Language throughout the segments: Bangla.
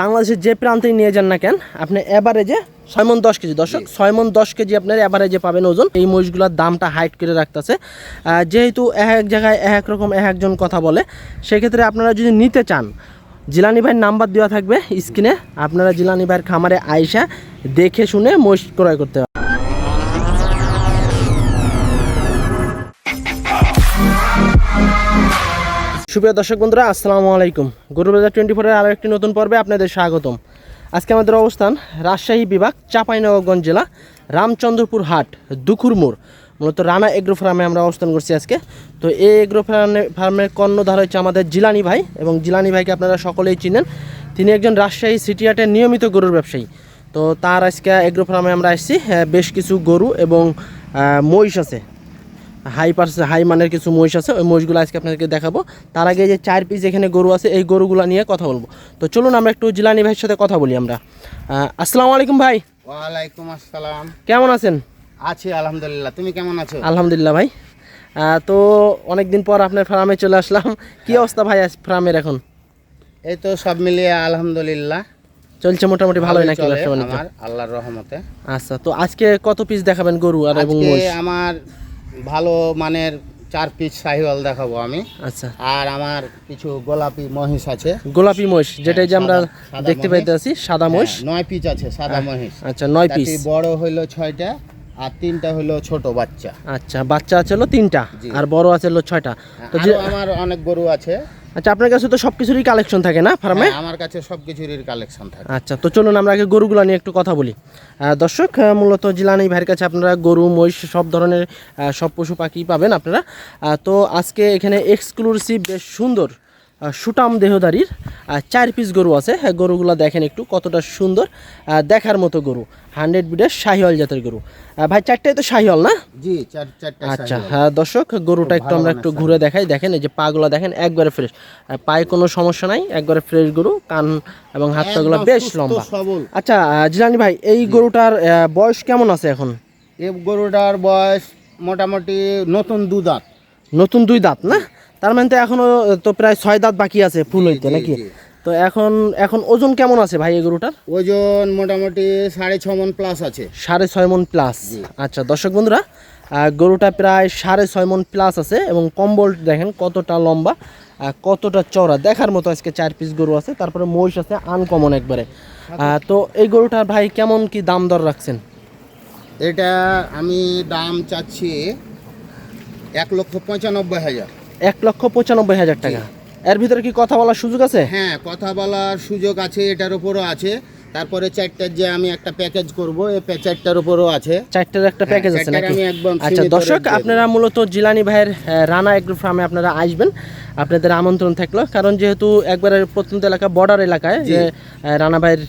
বাংলাদেশের যে প্রান্তেই নিয়ে যান না কেন আপনি এভারেজে ছয় মন দশ কেজি। দর্শক ছয় মন দশ কেজি আপনার এভারেজে পাবেন ওজন। এই মহিষগুলোর দামটা হাইট করে রাখতেছে। যেহেতু এক এক জায়গায় এক এক রকম এক একজন কথা বলে সেক্ষেত্রে আপনারা যদি নিতে চান জিলানি ভাইয়ের নাম্বার দেওয়া থাকবে স্ক্রিনে। আপনারা জিলানি ভাইয়ের খামারে আইসা দেখে শুনে মহিষ ক্রয় করতে পারবেন। সুপ্রিয় দর্শক বন্ধুরা, আসসালামু আলাইকুম। গরু বাজার টোয়েন্টি ফোরের আরও একটি নতুন পর্বে আপনাদের স্বাগতম। আজকে আমাদের অবস্থান রাজশাহী বিভাগ চাঁপাইনগরগঞ্জ জেলা, রামচন্দ্রপুর হাট দুকুর মোড়। মূলত রানা এগ্রো ফার্মে আমরা অবস্থান করছি আজকে। তো এই এগ্রো ফার্মে, ফার্মের কর্ণধার হচ্ছে আমাদের জিলানি ভাই এবং জিলানি ভাইকে আপনারা সকলেই চিনেন। তিনি একজন রাজশাহী সিটি হাটের নিয়মিত গরুর ব্যবসায়ী। তো তার আজকে এগ্রো ফার্মে আমরা আসছি বেশ কিছু গরু এবং মহিষ আছে। হাই পার্স হাই মানের কিছু মহিষ আছে ওই মহিষগুলো আজকে আপনাদেরকে দেখাবো। তার আগে যে চার পিস এখানে গরু আছে এই গরুগুলো নিয়ে কথা বলব। তো চলুন আমরা একটু জিলানি ভাইয়ের সাথে কথা বলি আমরা। আসসালামু আলাইকুম ভাই। ওয়ালাইকুম আসসালাম। কেমন আছেন? আছি আলহামদুলিল্লাহ। তুমি কেমন আছো? আলহামদুলিল্লাহ ভাই। তো অনেক দিন পর আপনার ফার্মে চলে আসলাম। কি অবস্থা ভাই ফার্মের এখন? এই তো সব মিলিয়ে আলহামদুলিল্লাহ। চলছে মোটামুটি ভালোই নাকি ব্যবসা বাণিজ্য? আমার আল্লাহর রহমতে। আচ্ছা তো আজকে কত পিস দেখাবেন গরু আর এবং আমার ভালো মানের চার পিস সাহিওয়াল দেখাবো আমি। আচ্ছা। আর আমার কিছু গোলাপি মহিষ আছে। গোলাপি মহিষ যেটাই যে আমরা দেখতে মহিষ। পাইতেছি সাদা মহিষ। হ্যাঁ, নয় পিস আছে সাদা মহিষ। আচ্ছা নয় পিস বড় হইল ছয়টা আর তিনটা হইল ছোট বাচ্চা। আচ্ছা বাচ্চা আছে হলো তিনটা আর বড় আছে হলো ছয়টা। তো যে আমার অনেক গরু আছে। আচ্ছা আপনার কাছে তো সব কিছুরই কালেকশন থাকে না ফার্মে হ্যাঁ, আমার কাছে সব কিছুরই কালেকশন থাকে। আচ্ছা তো চলুন আমরা আগে গরুগুলো নিয়ে একটু কথা বলি। দর্শক মূলত জিলানি ভাইয়ের কাছে আপনারা গরু মহিষ সব ধরনের সব পশু পাখি পাবেন আপনারা। তো আজকে এখানে এক্সক্লুসিভ বেশ সুন্দর সুটাম দেহদারির চার পিস গরু আছে। হ্যাঁ গরুগুলো দেখেন একটু কতটা সুন্দর। দেখার মতো গরু। হান্ড্রেড বিডের শাহিওয়াল জাতের গরু। ভাই চারটাই তো শাহিওয়াল না? জি আচ্ছা হ্যাঁ দর্শক গরুটা একটু আমরা একটু ঘুরে দেখাই। দেখেন এই যে পাগুলো দেখেন একবারে ফ্রেশ পায়ে কোনো সমস্যা নাই একবারে ফ্রেশ গরু। কান এবং হাত পাগুলো বেশ লম্বা। আচ্ছা জিলানি ভাই এই গরুটার বয়স কেমন আছে এখন? এই গরুটার বয়স মোটামুটি নতুন দু দাঁত। নতুন দুই দাঁত না? তার মানে তো এখনও তো প্রায় ছয় দাঁত বাকি আছে ফুল হইতে নাকি? তো এখন এখন ওজন কেমন আছে ভাই এই গরুটার? ওজন মোটামুটি সাড়ে ছ মন প্লাস আছে। সাড়ে ছয় মন প্লাস আচ্ছা দর্শক বন্ধুরা গরুটা প্রায় সাড়ে ছয় মন প্লাস আছে এবং কম্বল দেখেন কতটা লম্বা কতটা চওড়া। দেখার মতো আজকে চার পিস গরু আছে তারপরে মহিষ আছে আনকমন একবারে। তো এই গরুটার ভাই কেমন কি দাম দর রাখছেন? এটা আমি দাম চাচ্ছি এক লক্ষ পঁচানব্বই হাজার। এক লক্ষ পঁচানব্বই হাজার টাকা। এর ভিতরে কি কথা বলার সুযোগ আছে? হ্যাঁ কথা বলার সুযোগ আছে এটার উপরও আছে। তারপরে চারটার যে আমি একটা প্যাকেজ করব এই চারটার উপরও আছে। চারটার একটা প্যাকেজ আছে নাকি? আচ্ছা দর্শক আপনারা মূলত জিলানি ভাইয়ের রানা এগ্রো ফার্মে আপনারা আসবেন। আপনাদের আমন্ত্রণ থাকল। কারণ যেহেতু একবারে প্রত্যন্ত এলাকা বর্ডার এলাকায় যে রানা ভাইয়ের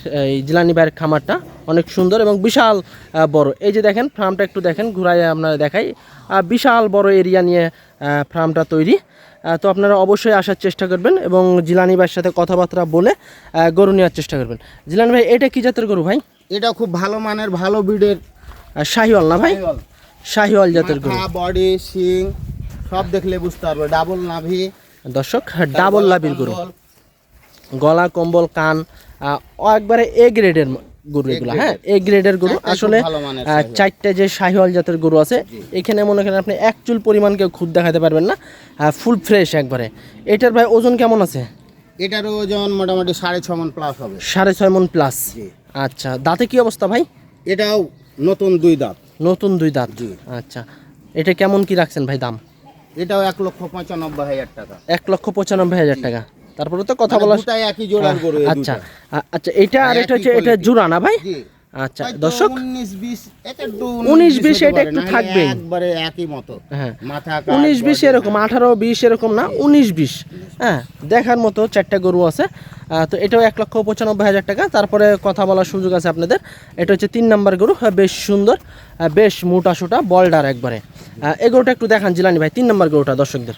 জিলানি ভাইয়ের খামারটা অনেক সুন্দর এবং বিশাল বড়। এই যে দেখেন ফার্মটা একটু দেখেন ঘুরাই আপনারা দেখাই। বিশাল বড় এরিয়া নিয়ে ফার্মটা তৈরি। তো আপনারা অবশ্যই আসার চেষ্টা করবেন এবং জিলানি ভাইয়ের সাথে কথাবার্তা বলে গরু নেওয়ার চেষ্টা করবেন। জিলানি ভাই এটা কী জাতের গরু ভাই? এটা খুব ভালো মানের ভালো ব্রিডের। শাহিওয়াল না ভাই? শাহিওয়াল। জাতের গরু। বডি শিং সব দেখলে বুঝতে পারবে। ডাবল নাভি। দর্শক ডাবল লাভির গরু। গলা কম্বল কান একবারে এ গ্রেডের গরু এগুলো হ্যাঁ? এ গ্রেডের গরু আসলে। চারটে যে শাহিওয়াল জাতের গরু আছে এখানে মনে করেন আপনি এক চুল পরিমাণ কেউ খুদ দেখাতে পারবেন না ফুল ফ্রেশ একবারে। এটার ভাই ওজন কেমন আছে? এটার ওজন মোটামুটি সাড়ে ছ মন প্লাস হবে। সাড়ে ছয় মন প্লাস আচ্ছা দাঁতে কি অবস্থা ভাই? এটাও নতুন দুই দাঁত। নতুন দুই দাঁত? জি। আচ্ছা এটা কেমন কি রাখছেন ভাই দাম? এটাও এক লক্ষ পঁচানব্বই হাজার টাকা। এক লক্ষ পঁচানব্বই হাজার টাকা। তারপরে তো কথা মানে বলা দুটাই একই জোড়ার গরু আচ্ছা আচ্ছা এটা আর আর এটা হচ্ছে এটা। জোড়া না ভাই? আচ্ছা দর্শক 19 20 এটা একটু 19 20 এটা একটু নাহলে একবারে একই মতো। হ্যাঁ। মাথা কাট, উনিশ বিশ body এরকম আঠারো বিশ এরকম না উনিশ বিশ। হ্যাঁ দেখার মতো চারটা গরু আছে। তো এটাও এক লক্ষ পঁচানব্বই হাজার টাকা। তারপরে কথা বলার সুযোগ আছে আপনাদের। এটা হচ্ছে তিন নাম্বার গরু হ্যাঁ, বেশ সুন্দর বেশ মোটা সোটা বলডার একবারে। এই একটু দেখান জিলানি ভাই তিন নাম্বার গরুটা দর্শকদের।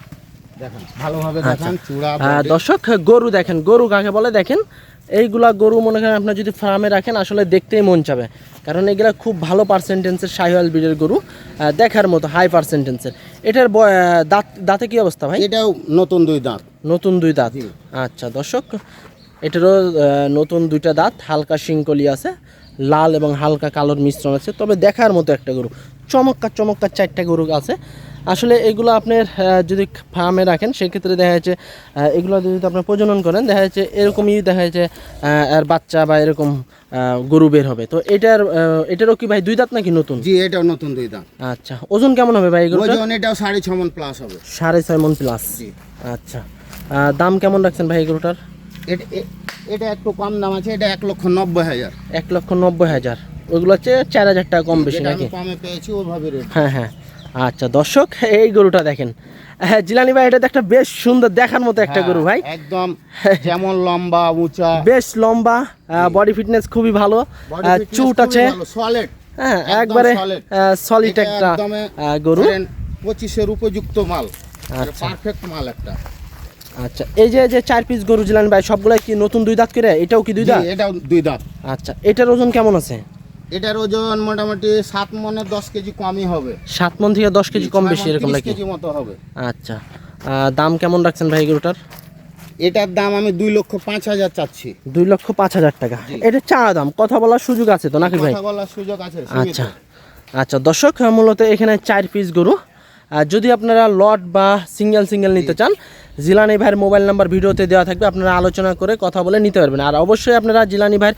আচ্ছা। দর্শক গরু দেখেন গরু কাকে বলে? দেখেন এইগুলা গরু মনে করেন আপনার যদি ফার্মে রাখেন আসলে দেখতেই মন চাবে। কারণ এগুলা খুব ভালো পার্সেন্টেন্সের শাহিওয়াল ব্রিডের গরু দেখার মতো হাই পার্সেন্টেন্সের এটার দাঁত দাঁতে কি অবস্থা ভাই? এটাও নতুন দুই দাঁত। নতুন দুই দাঁত। আচ্ছা দর্শক এটারও নতুন দুইটা দাঁত হালকা শিংকলি আছে লাল এবং হালকা কালোর মিশ্রণ আছে। তবে দেখার মতো একটা গরু। চমৎকার চমৎকার চারটা গরু আছে। আসলে এগুলো আপনার যদি ফার্মে রাখেন সেক্ষেত্রে দেখা যাচ্ছে এগুলো যদি আপনার প্রজনন করেন দেখা যাচ্ছে এরকমই দেখা যাচ্ছে আর বাচ্চা বা এরকম গরু বের হবে। তো এটার এটারও কি ভাই দুই দাঁত নাকি নতুন? জি এটাও নতুন দুই দাম আচ্ছা ওজন কেমন হবে ভাই এগুলো ওজন এটাও সাড়ে ছ মন প্লাস হবে। সাড়ে ছয় মন প্লাস জি। আচ্ছা দাম কেমন রাখছেন ভাই এগুলোটার? এটা একটু কম দাম আছে এটা এক লক্ষ নব্বই হাজার। এক লক্ষ নব্বই হাজার। ওইগুলো হচ্ছে চার হাজার টাকা কম বেশি নাকি? কমে পেয়েছি ওইভাবে হ্যাঁ হ্যাঁ। আচ্ছা দর্শক এই গরুটা দেখেন। হ্যাঁ জিলানি ভাই এটা একটা বেশ সুন্দর দেখার মতো একটা গরু ভাই। হ্যাঁ, একদম যেমন লম্বা উঁচা। বেশ লম্বা বডি ফিটনেস খুবই ভালো চুট আছে। সলিড হ্যাঁ একবারে সলিড একটা গরু। পঁচিশের উপযুক্ত মাল। আচ্ছা। পারফেক্ট মাল একটা। আচ্ছা এই যে যে চার পিস গরু জিলানি ভাই সবগুলো কি নতুন দুই দাঁত করে? এটাও কি দুই দাঁত? এটাও দুই দাঁত। আচ্ছা এটার ওজন কেমন আছে? এটার ওজন মোটামুটি সাত মনে দশ কেজি কমই হবে। সাত মন থেকে দশ কেজি কম বেশি এরকম 30 নাকি? কেজি মতো হবে। আচ্ছা। দাম কেমন রাখছেন ভাই গরুটার এটার দাম আমি দুই লক্ষ পাঁচ হাজার চাচ্ছি। দুই লক্ষ পাঁচ হাজার টাকা। এটা চা দাম কথা বলার সুযোগ আছে তো নাকি ভাই? কথা বলার সুযোগ আছে আচ্ছা। আচ্ছা দর্শক মূলত এখানে চার পিস গরু। আর যদি আপনারা লট বা সিঙ্গেল সিঙ্গেল নিতে চান জিলানি ভাইয়ের মোবাইল নাম্বার ভিডিওতে দেওয়া থাকবে আপনারা আলোচনা করে কথা বলে নিতে পারবেন। আর অবশ্যই আপনারা জিলানি ভাইয়ের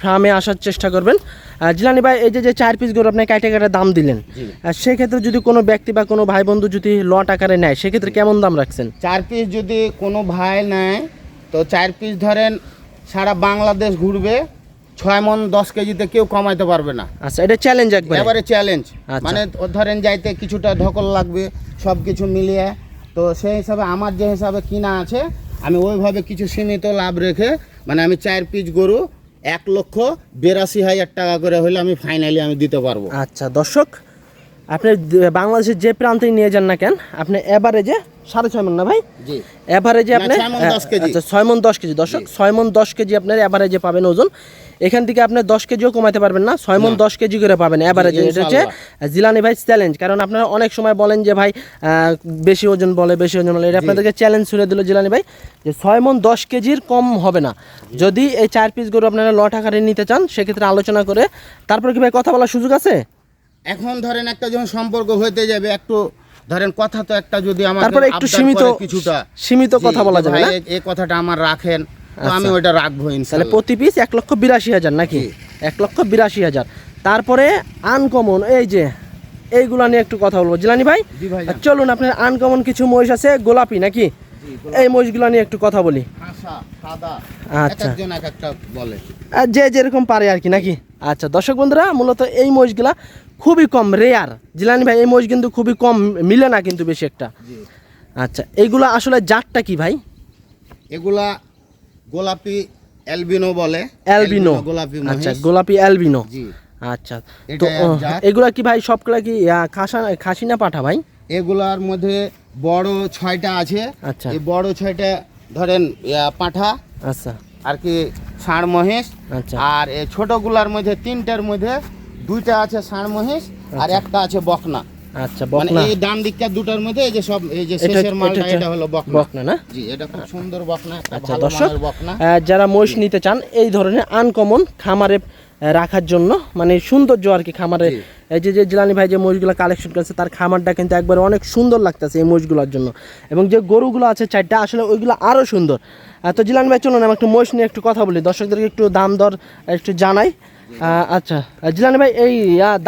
ফার্মে আসার চেষ্টা করবেন। আর জিলানি ভাই এই যে যে চার পিস গরু আপনি কাটে কাটে দাম দিলেন আর সেক্ষেত্রে যদি কোনো ব্যক্তি বা কোনো ভাই বন্ধু যদি লট আকারে নেয় সেক্ষেত্রে কেমন দাম রাখছেন? চার পিস যদি কোনো ভাই নেয় তো চার পিস ধরেন সারা বাংলাদেশ ঘুরবে ছয় মন দশ কেজিতে কেউ কমাইতে পারবে না। আচ্ছা এটা চ্যালেঞ্জ একবার। এবারে চ্যালেঞ্জ। মানে ধরেন যাইতে কিছুটা ধকল লাগবে সব কিছু মিলিয়ে তো সেই হিসাবে আমার যে হিসাবে কিনা আছে আমি ওইভাবে কিছু সীমিত লাভ রেখে মানে আমি চার পিস গরু এক লক্ষ বিরাশি হাজার টাকা করে হলে আমি ফাইনালি আমি দিতে পারব। আচ্ছা দর্শক আপনি বাংলাদেশের যে প্রান্তে নিয়ে যান না কেন আপনি এভারেজে সাড়ে ছয় মন না ভাই? এভারেজে আপনি ছয়। আচ্ছা মন দশ কেজি। দর্শক ছয় মন দশ কেজি আপনার এভারেজে পাবেন ওজন। এখান থেকে আপনি দশ কেজিও কমাতে পারবেন না ছয় মন দশ কেজি করে পাবেন। এভারেজে এটা হচ্ছে জিলানি ভাই চ্যালেঞ্জ। কারণ আপনারা অনেক সময় বলেন যে ভাই বেশি ওজন বলে বেশি ওজন বলে। এটা আপনাদেরকে চ্যালেঞ্জ ছুড়ে দিল জিলানি ভাই যে ছয় মন দশ কেজির কম হবে না। যদি এই চার পিস গরু আপনারা লট আকারে নিতে চান সেক্ষেত্রে আলোচনা করে তারপর কি ভাই কথা বলার সুযোগ আছে? এখন ধরেন একটা যখন সম্পর্ক হইতে যাবে একটু ধরেন কথা তো একটা যদি আমার তারপরে একটু সীমিত কিছুটা। সীমিত কথা বলা যাবে এই কথাটা আমার রাখেন। আমি আচ্ছা। ওইটা রাখব তাহলে প্রতি পিস এক লক্ষ বিরাশি হাজার নাকি? এক লক্ষ বিরাশি হাজার। তারপরে আনকমন এই যে এইগুলা নিয়ে একটু কথা বলব। জিলানি ভাই চলুন আপনার আনকমন কিছু মহিষ আছে? গোলাপি নাকি? এই মহিষগুলো নিয়ে একটু কথা বলি। আচ্ছা। যে যেরকম পারে আর কি নাকি? আচ্ছা দর্শক বন্ধুরা মূলত এই মহিষগুলা খুবই কম রেয়ার জিলানি ভাই এই মহিষ কিন্তু খুবই কম মিলে না কিন্তু বেশি একটা। আচ্ছা এইগুলা আসলে জাতটা কি ভাই? এগুলা গোলাপি অ্যালবিনো বলে। অ্যালবিনো। গোলাপি আচ্ছা গোলাপি অ্যালবিনো। জি। আচ্ছা তো। এগুলা কি ভাই সবগুলা কি খাসা খাসি না পাঠা ভাই? এগুলার মধ্যে বড় ছয়টা আছে। আচ্ছা। এই বড় ছয়টা ধরেন পাঁঠা আচ্ছা। আর কি ষাঁড় মহিষ। আচ্ছা। আর এই ছোটগুলার মধ্যে তিনটার মধ্যে দুইটা আছে ষাঁড় মহিষ আর একটা আছে বকনা। আচ্ছা মানে বকনা। এই ডান দিকটা দুটার মধ্যে এই যে সব এই যে শেষের মালটা এটা- হলো বকনা। বকনা না? জি এটা খুব সুন্দর বকনা আচ্ছা দর্শক যারা মহিষ নিতে চান এই ধরনের আনকমন খামারে রাখার জন্য মানে সৌন্দর্য আর কি খামারে এই যে যে জিলানি ভাই যে মহিষগুলো কালেকশন করেছে তার খামারটা কিন্তু একবার অনেক সুন্দর লাগতেছে এই মহিষগুলোর জন্য। এবং যে গরুগুলো আছে চারটা আসলে ওইগুলো আরও সুন্দর। তো জিলানি ভাই চলুন আমি একটু মহিষ নিয়ে একটু কথা বলি। দর্শকদেরকে একটু দাম দর একটু জানাই। আচ্ছা। জিলানি ভাই এই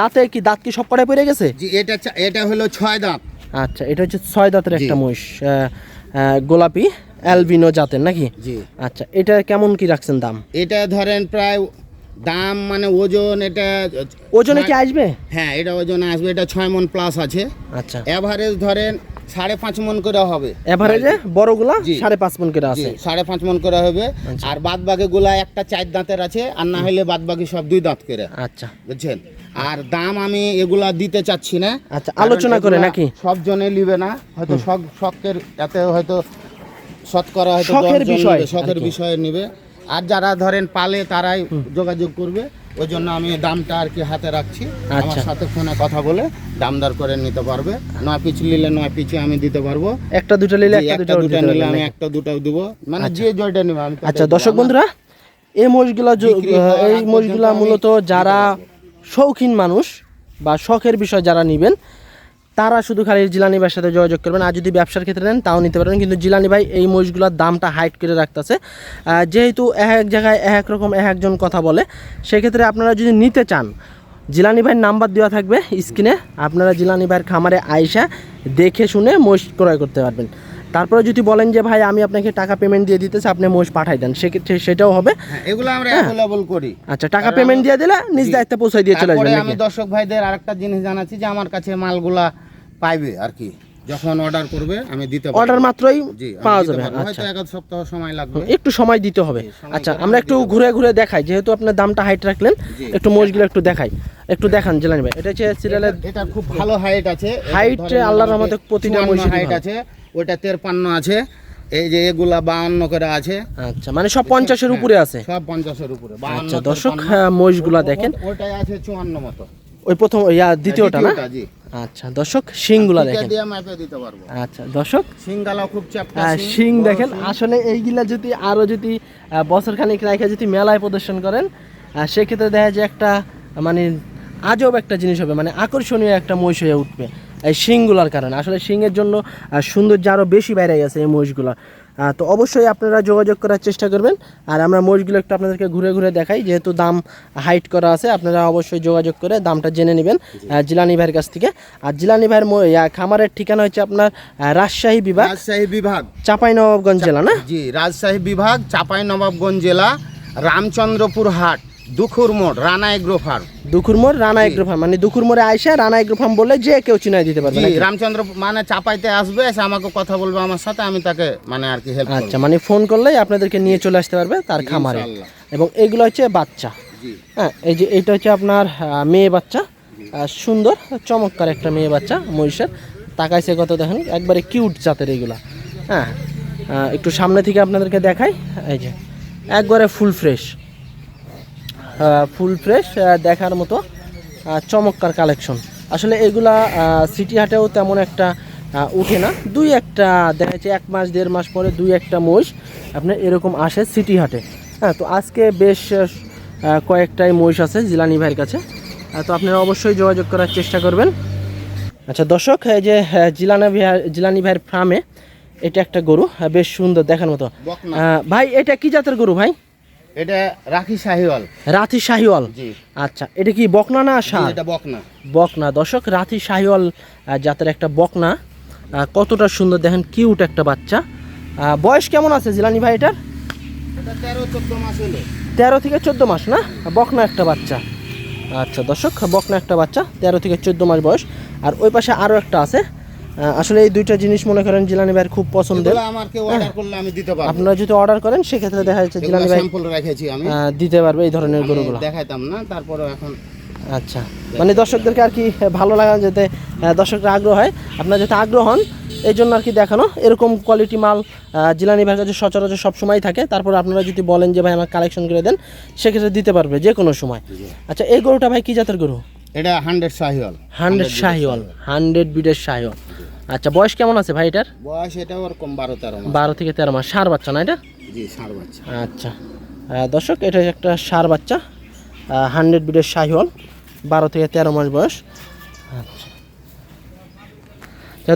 দাঁতে কি দাঁত কি সব কটাই পড়ে গেছে? জি এটা এটা হলো ছয় দাঁত। আচ্ছা এটা হচ্ছে ছয় দাঁতের একটা। মহিষ গোলাপি অ্যালবিনো জাতের নাকি? জি। আচ্ছা এটা কেমন কি রাখছেন দাম? এটা ধরেন প্রায় দাম মানে ওজন এটা ওজনে কি আসবে? হ্যাঁ এটা ওজনে আসবে এটা ছয় মন প্লাস আছে। আচ্ছা। এভারেজ ধরেন সাড়ে পাঁচ মন করে হবে। এভারেজে বড়গুলা। সাড়ে পাঁচ মন করে আছে। সাড়ে পাঁচ মন করে হবে। আচ্ছা। আর বাদ বাকি গুলা একটা চার দাঁতের আছে আর না হলে বাদ বাকি সব দুই দাঁত করে। আচ্ছা। বুঝছেন? আর দাম আমি এগুলা দিতে চাচ্ছি না। আচ্ছা, আলোচনা করে নাকি? সব জনে নিবে না। হয়তো শখ শখের এতে হয়তো শতকরা হয়তো শখের বিষয় শখের বিষয়ে নিবে। আর যারা ধরেন পালে তারাই যোগাযোগ করবে। ওই জন্য আমি দামটা আর কি হাতে রাখছি। আমার আচ্ছা। সাথে ফোনে কথা বলে দামদার করে নিতে পারবে। নয় পিচ নিলে নয় পিচে আমি দিতে পারব। একটা দুটো নিলে একটা দুটো নিলে আমি একটা দুটো দিব। মানে যে জয়টা নেবে আমি আচ্ছা দর্শক। বন্ধুরা এই হওয়ার এই আমি মূলত যারা শৌখিন মানুষ বা শখের বিষয় যারা নেবেন তারা শুধু খালি জিলানি ভাইয়ের সাথে যোগাযোগ করবেন। আর যদি ব্যবসার ক্ষেত্রে নেন, তাও নিতে পারবেন কিন্তু জিলানি ভাই এই মহিষগুলোর দামটা হাইট করে রাখতেছে। যেহেতু এক এক জায়গায় এক এক রকম এক একজন কথা বলে, সেক্ষেত্রে আপনারা যদি নিতে চান, জিলানি ভাইয়ের নাম্বার দেওয়া থাকবে স্ক্রিনে। আপনারা জিলানি ভাইয়ের খামারে আইসা দেখে শুনে মহিষ ক্রয় করতে পারবেন। তারপরে যদি বলেন যে ভাই আমি আপনাকে টাকা পেমেন্ট দিয়ে দিতেছি আপনি মোষ পাঠাই দেন সেক্ষেত্রে সেটাও হবে। হ্যাঁ, এগুলো আমরা অ্যাভেলেবল করি। আচ্ছা টাকা পেমেন্ট দিয়ে দিলে নিজ দায়িত্বে পৌঁছাই দিয়ে চলে আসবেন আমি দর্শক ভাইদের আরেকটা জিনিস জানাচ্ছি যে আমার কাছে মালগুলা পাইবে আর কি। যখন অর্ডার করবে আমি দিতে পারব। অর্ডার মাত্রই পাওয়া যাবে। আচ্ছা। হয়তো এক সপ্তাহ সময় লাগবে। একটু সময় দিতে হবে। আচ্ছা আমরা একটু ঘুরে ঘুরে দেখাই। যেহেতু আপনার দামটা হাইট রাখলেন একটু মোষগুলো একটু দেখাই। একটু দেখান জেলানি ভাই। এটা হচ্ছে সিরিয়ালের এটা- খুব ভালো হাইট আছে। ধরেন আল্লাহর রহমতে প্রতিটা 54 মহিষেরই হাইট আছে। ওটা তেরপান্ন আছে। এই যে এগুলা বাউন্ন করে আছে। আচ্ছা মানে সব পঞ্চাশের উপরে আছে? সব পঞ্চাশের উপরে আচ্ছা দর্শক হ্যাঁ, মহিষগুলা দেখেন। ওটাই আছে চুয়ান্ন মতো। ওই প্রথম ইয়া দ্বিতীয়টা না? আচ্ছা দর্শক শিংগুলা দেখেন। আচ্ছা দর্শক খুব শিং। দেখেন। আসলে এইগুলা যদি আরও যদি বছর খানিক রাখে যদি মেলায় প্রদর্শন করেন সেক্ষেত্রে দেখা যায় একটা মানে আজব একটা জিনিস হবে মানে আকর্ষণীয় একটা মহিষ হয়ে উঠবে। এই শিংগুলার কারণে। আসলে শিংয়ের জন্য সৌন্দর্য আরও বেশি বাইরে গেছে এই মহিষগুলো তো অবশ্যই আপনারা যোগাযোগ করার চেষ্টা করবেন। আর আমরা মহিষগুলো একটু আপনাদেরকে ঘুরে ঘুরে দেখাই। যেহেতু দাম হাইট করা আছে আপনারা অবশ্যই যোগাযোগ করে দামটা জেনে নেবেন জিলানি ভাইয়ের কাছ থেকে। আর জিলানি ভাইয়ের খামারের ঠিকানা হচ্ছে আপনার রাজশাহী বিভাগ। রাজশাহী বিভাগ। চাঁপাইনবাবগঞ্জ জেলা না? জি রাজশাহী বিভাগ চাপাই নবাবগঞ্জ জেলা রামচন্দ্রপুর হাট। Dukhur Mor Rana agro farm. Dukhurmor Rana agro farm মানে দুখুরমোড়ে আইসা রানা এগ্রো ফার্ম বলে যে কেউ চিনাই দিতে পারবে? রামচন্দ্র মানে চাপাইতে আসবে এসে আমাকে কথা বলবে আমার সাথে আমি তাকে মানে আর কি হেল্প আচ্ছা মানে ফোন করলেই আপনাদেরকে নিয়ে চলে আসতে পারবে তার খামারে। এবং এগুলো হচ্ছে বাচ্চা। হ্যাঁ এই যে এটা হচ্ছে আপনার মেয়ে বাচ্চা। সুন্দর চমৎকার একটা মেয়ে বাচ্চা মহিষের। তাকাইছে কত দেখেন একবারে কিউট জাতের এগুলা। হ্যাঁ একটু সামনে থেকে আপনাদেরকে দেখাই। এই যে একবারে ফুল ফ্রেশ ফুল ফ্রেশ দেখার মতো চমৎকার কালেকশন আসলে এগুলা সিটি হাটেও তেমন একটা উঠে না। দুই একটা দেখা যাচ্ছে এক মাস দেড় মাস পরে দুই একটা মহিষ আপনার এরকম আসে সিটি হাটে। হ্যাঁ তো আজকে বেশ কয়েকটাই মহিষ আছে জিলানি ভাইয়ের কাছে। তো আপনারা অবশ্যই যোগাযোগ করার চেষ্টা করবেন। আচ্ছা দর্শক এই যে জিলানি ভাই জিলানি ভাইয়ের ফার্মে এটা একটা গরু বেশ সুন্দর দেখার মতো। ভাই এটা কি জাতের গরু ভাই? এটা রাখি শাহিওয়াল। রাথি শাহিওয়াল? জি। আচ্ছা এটা কি বকনা না ষাঁড় এটা বকনা। বকনা। দর্শক রাথি শাহিওয়াল জাতের একটা বকনা। কতটা সুন্দর দেখেন কিউট একটা বাচ্চা। বয়স কেমন আছে জিলানি ভাই এটার? এটা তেরো চোদ্দ মাস হলো। তেরো থেকে চোদ্দ মাস না? বকনা একটা বাচ্চা। আচ্ছা দর্শক বকনা একটা বাচ্চা তেরো থেকে চোদ্দ মাস বয়স। আর ওই পাশে আরও একটা আছে আসলে এই দুইটা জিনিস মনে করেন জিলানি ভাইয়ের খুব পছন্দের। পারব। আপনারা যদি অর্ডার করেন সেক্ষেত্রে দেখা যাচ্ছে জিলানি ভাই দিতে পারবে এই ধরনের গরুগুলো। দেখাইতাম না তারপরে এখন আচ্ছা। মানে দর্শকদেরকে আর কি ভালো লাগা যাতে দর্শকরা আগ্রহ হয়। আপনারা যাতে আগ্রহ হন এই জন্য আর কি দেখানো। এরকম কোয়ালিটি মাল জিলানি ভাইয়ের কাছে সচরাচর সবসময় থাকে। তারপর আপনারা যদি বলেন যে ভাই আমার কালেকশন করে দেন সেক্ষেত্রে দিতে পারবে যে কোনো সময়। আচ্ছা এই গরুটা ভাই কি জাতের গরু? এটা hundred Sahiwal. Hundred Sahiwal hundred বিডের Sahiwal. আচ্ছা বয়স কেমন আছে ভাই এটার? বয়স এটা ওরকম বারো তেরো বারো থেকে তেরো মাস। সার বাচ্চা না এটা? জি ষাঁড় বাচ্চা। আচ্ছা। দর্শক এটা একটা সার বাচ্চা। হান্ড্রেড বিডের শাহিওয়াল বারো থেকে তেরো মাস বয়স। আচ্ছা।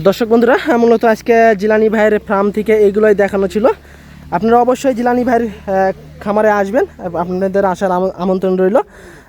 দর্শক বন্ধুরা মূলত আজকে জিলানি ভাইয়ের ফার্ম থেকে এগুলোই দেখানো ছিল। আপনারা অবশ্যই জিলানি ভাইয়ের খামারে আসবেন। আপনাদের আসার আমন্ত্রণ রইল।